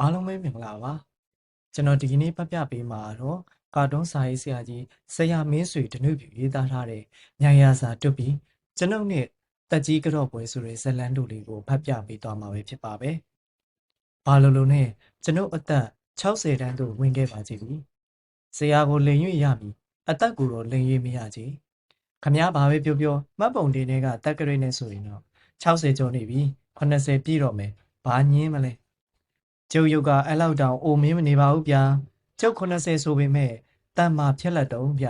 အားလုံးပဲမင်္ဂလာပါကျွန်တော်ဒီကနေ့ဖတ်ပြပေးမှာတော့ကာတွန်းစာရေးဆရာကြီးဆရာမင်းဆွေဓနုပြရေးသားထားတဲ့ညံရစာတွတ်ပြီးကျွန်ုပ်နဲ့တက်ကြီးကြော့ပွဲဆိုတဲ့ဇတ်လန်းတူလေးကိုဖတ်ပြပေးသွားမှာပဲဖြစ်ပါပဲဘာလို့လို့နဲ့ကျွန်ုပ်အသက်60တန်းသို့ဝင်ခဲ့ပါကြပြီဆရာကိုလိန်၍ရမည်အသက်ကိုတော့လိန်၍မရကြခမည်းဘာပဲပြောပြောမှတ်ပုံတင်တွေကတက်ကရိတ်နဲ့ဆိုရင်တော့60ကျော်နေပြီ80ပြည့်တော့မယ်ဘာညင်းမလဲ ကျုပ်ရုပ်ကအဲ့လောက်တောင်အိုမင်းမနေပါဘူးဗျာကျုပ်80ဆိုပေမဲ့တန်မာဖြက်လက်တုံးဗျ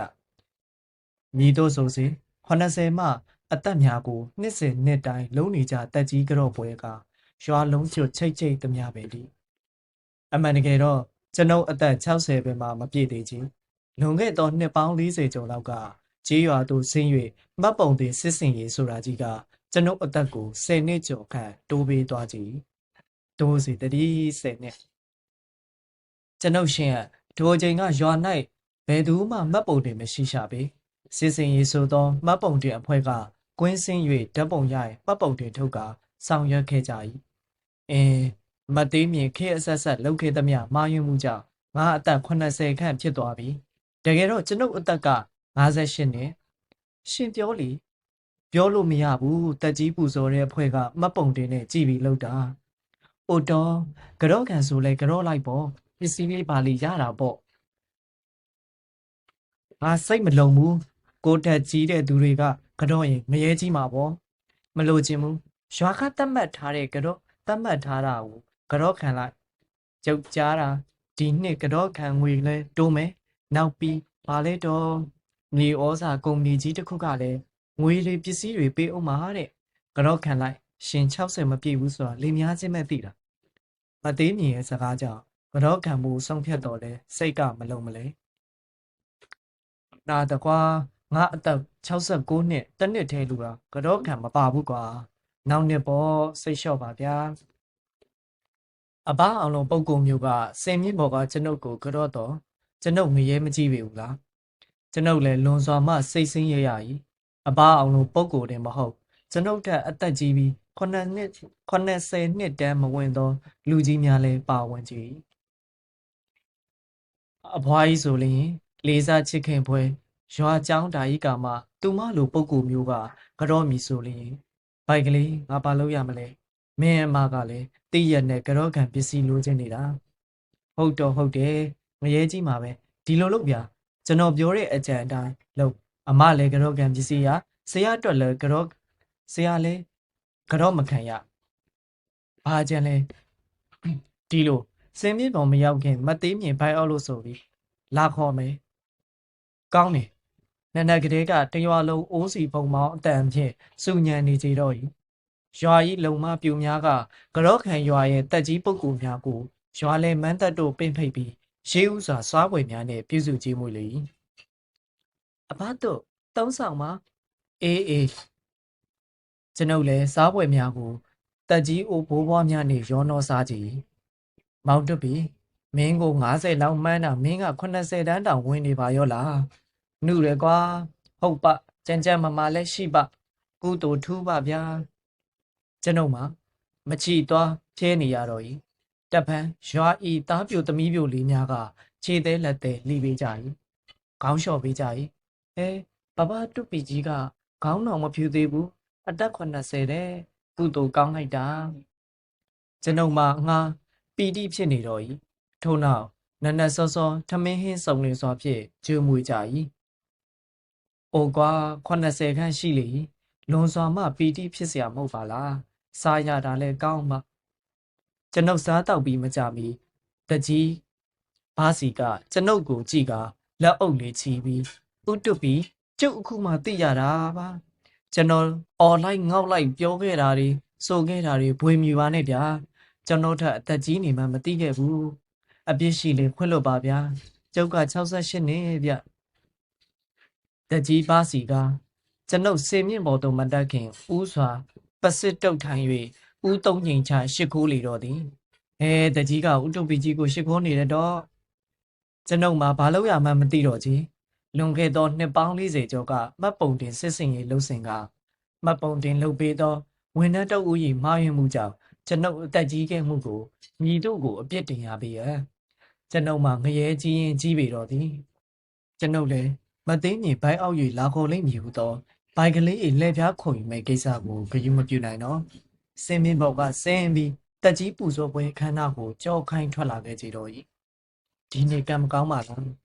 မြည်တို့ဆိုစီ80မှအသက်များကိုနှစ်စဉ်နှစ်တိုင်းလုံးနေကြတက်ကြီးကြော့ပွဲကရွာလုံးချွတ်ချိတ်ချိတ်သမျှပဲဒီအမှန်တကယ်တော့ကျွန်ုပ်အသက်60ပဲမှမပြည့်သေးချင်းလွန်ခဲ့သောနှစ်ပေါင်း40ကျော်လောက်ကကြေးရွာသို့ဆင်း၍မှတ်ပုံတင်စစ်စင်ရေးဆိုတာကြီးကကျွန်ုပ်အသက်ကို10နှစ်ကျော်ခန့်တိုးပေးသွားကြည် ဒိုးစီတတိဆယ်နှစ်ကျွန်ုပ်ရှင်ကဒိုချိန်ကရွာ၌ဘယ်သူမှမှတ်ပုံတင်မရှိရှာပေစစ်စင်ရေးဆိုသောမှတ်ပုံတင်အဖွဲ့ကကွင်းစင်း၍ဓာတ်ပုံရရင်မှတ်ပုံတင်ထုတ်ကဆောင်ရွက်ခဲ့ကြ၏အင်းမတ်သေးမြင်ခေတ်အဆက်ဆက်လှုပ်ခဲ့သမျှမာယွင်းမှုကြောင့်ငါအသက်80ခန့်ဖြစ်သွားပြီတကယ်တော့ကျွန်ုပ်အသက်က58နှစ်ရှင်ပြောလီပြောလို့မရဘူးတက်ကြီးပူဇော်တဲ့အဖွဲ့ကမှတ်ပုံတင်နဲ့ကြည်ပြီးလှုပ်တာ။ အိုတော်ကြော့ကန်ဆိုလဲကြော့လိုက်ပေါ့ပစ္စည်းလေးပါလီရတာပေါ့။ငါစိတ်မလုံဘူးကိုတက်ကြီးတဲ့သူတွေကကြော့ရင်မရဲကြီးမှာပေါ့။မလို့ခြင်းဘူးရွာကတတ်မှတ်ထားတဲ့ကြော့တတ်မှတ်ထားတာကိုကြော့ခံလိုက်ကျုပ်ကြားတာဒီနှစ်ကြော့ခံငွေလဲတိုးမယ်။နောက်ပြီးပါလဲတော့မြေဩစာကုမ္ပဏီကြီးတစ်ခုကလည်းငွေလေးပစ္စည်းတွေပေးအောင်ပါတဲ့။ကြော့ခံလိုက် ရှင်60မပြည့်ဘူးဆိုတာလေများချင်းမဲ့သိတာမသေးမြင်ရဲ့စကားကြောင့်ကတော့ခံမှုဆုံးဖြတ်တော်လဲစိတ်ကမလုံးမလဲနာတကွာငါအသက်69နှစ်တစ်နှစ်ထဲလူတာကတော့ခံမပါဘူးကွာနောက်နှစ်ပေါ့စိတ်လျှော့ပါဗျာအဘအောင်လုံးပုံကုံမျိုးကစင်မြင့်ဘော်ကကျွန်ုပ်ကိုကြော့တော့ကျွန်ုပ်ငရဲမကြည့်ပေဘူးလားကျွန်ုပ်လည်းလွန်စွာမှစိတ်ဆင်းရဲရ၏အဘအောင်လုံးပုံကိုတင်မဟုတ်ကျွန်ုပ်တက်အသက်ကြီးပြီး 9နှစ်80နှစ်တန်းမဝင်သော လူကြီးများလည်းပါဝင်ကြ၏အဘွားကြီးဆိုလျင်လေးစားချစ်ခင်ပွဲရွာကျောင်းဓာကြီးကမှသူမလိုပုံကူမျိုးကကြော့မီဆိုလျင်ဘိုက်ကလေးငါပါလို့ရမလဲမင်းအမကလည်းတည့်ရက်နဲ့ကြော့ခံပစ္စည်းလိုချင်နေတာဟုတ်တော့ဟုတ်တယ်ငရဲကြီးမှာပဲဒီလိုလုပ်ဗျာကျွန်တော်ပြောတဲ့အကြံအတိုင်းလုပ်အမလည်းကြော့ခံပစ္စည်းရဆရာအတွက်လည်းကြော့ဆရာလည်း ကြော့မခံရဘာကြံလဲဒီလိုစင်မြင့်ပေါ်မရောက်ခင် မသေးမြင်ဘိုင်အောက်လို့ဆိုပြီးလာခေါ်မယ်ကောင်းတယ်နန္ဒကလေးကတရွာလုံးအိုးစီပုံမောင်းအတန်ဖြင့်စုညံနေကြတော့၏ရွာဤလုံမပြူများကကြော့ခံရွာရဲ့တက်ကြီးပုဂ္ဂိုလ်များကိုရွာလဲမန်းတက်တို့ပင့်ဖိတ်ပြီးရှေးဥစွာစွားပွေများနှင့်ပြုစုကြည့်မှုလေ၏အဘတို့သုံးဆောင်ပါအေးအေး ကျွန်ုပ်လည်းစားပွဲများကိုတက်ကြီးအိုဘိုးဘွားများနှင့်ရောနှောစားကြည့်မောင်တွပြီမင်းကို90လောက်မှန်းတာမင်းက80တန်းတောင်ဝင်နေပါရောလားနှုရယ်ကွာဟုတ်ပကြံကြံမမလည်းရှိပကုတူထူးပါဗျာကျွန်ုပ်မှာမချီသွားဖြဲနေရတော့ဤတပ်ဖန်ရွာဤသားပြိုသမီးပြိုလေးများကခြေသေးလက်သေးလှီပေးကြ၏ခေါင်းလျှော်ပေးကြ၏အဲဘဘတုပီကြီးကခေါင်းတော်မဖြူသေးဘူး အသက်80တဲ့ကုတူကောင်းလိုက်တာကျွန်ုပ်မှာငါပီတိဖြစ်နေတော့၏ထို့နောက်နက်နက်စောစောထမင်းဟင်းစုံလင်စွာဖြင့်ကျွေးမွေကြ၏အိုကွာ80ခန့်ရှိလေ၏လွန်စွာမှပီတိဖြစ်เสียမဟုတ်ပါလားစားရတာလည်းကောင်းမှကျွန်ုပ်စားတောက်ပြီးမကြမီတကြီးဘာစီကကျွန်ုပ်ကိုကြည့်ကလက်အုပ်လေးချီပြီးဥတုပြီးကျုပ်အခုမှသိရတာပါ ကျွန်တော်អော်လိုက်ငေါက်လိုက်ပြောခဲ့တာတွေဆိုခဲ့တာတွေဘွေမြူပါနဲ့ဗျာကျွန်တော်ထက်အသက်ကြီးနေမှမသိခဲ့ဘူးအပြစ်ရှိလေခွင့်လို့ပါဗျာကျုပ်က68နှစ်ဗျတက်ကြီးပါစီကကျွန်ုပ်စေမြင့်ပေါ်သို့မတက်ခင်ဥစွာပစစ်တုတ်ထိုင်၍ဥသုံးငိန်ချရှ िख ိုးလေတော့သည်အဲတက်ကြီးကဥတုပီကြီးကိုရှ िख ိုးနေတော့ကျွန်ုပ်မှာဘာလို့ရမှန်းမသိတော့ကြီး လွန်ခဲ့သောနှစ်ပေါင်း40ကျော်ကမှတ်ပုံတင်စစ်စင်ရေးလှုပ်စင်ကမှတ်ပုံတင်လှုပ်ပေးသောဝန်ထမ်းတအူး၏မှားယွင်းမှုကြောင့်ကျွန်ုပ်အသက်ကြီးခဲ့မှုကိုညီတို့ကိုအပြစ်တင်ရပေရဲ့ကျွန်ုပ်မှငရဲကြီးရင်ကြီးပေတော့သည်ကျွန်ုပ်လည်းမသိမြင်ဘိုက်အောက်၍လာခေါ်လိမ့်မည်ဟုသောဘိုက်ကလေး၏လှည့်ပြားခုံယူမဲ့ကိစ္စကိုဂရုမပြုနိုင်တော့စင်မင်းဘောက်ကဆင်းပြီးတက်ကြီးပူဇော်ပွဲခမ်းနားကိုကြောက်ခိုင်းထွက်လာခဲ့ကြတော့၏ဒီနေ့ကံမကောင်းပါလား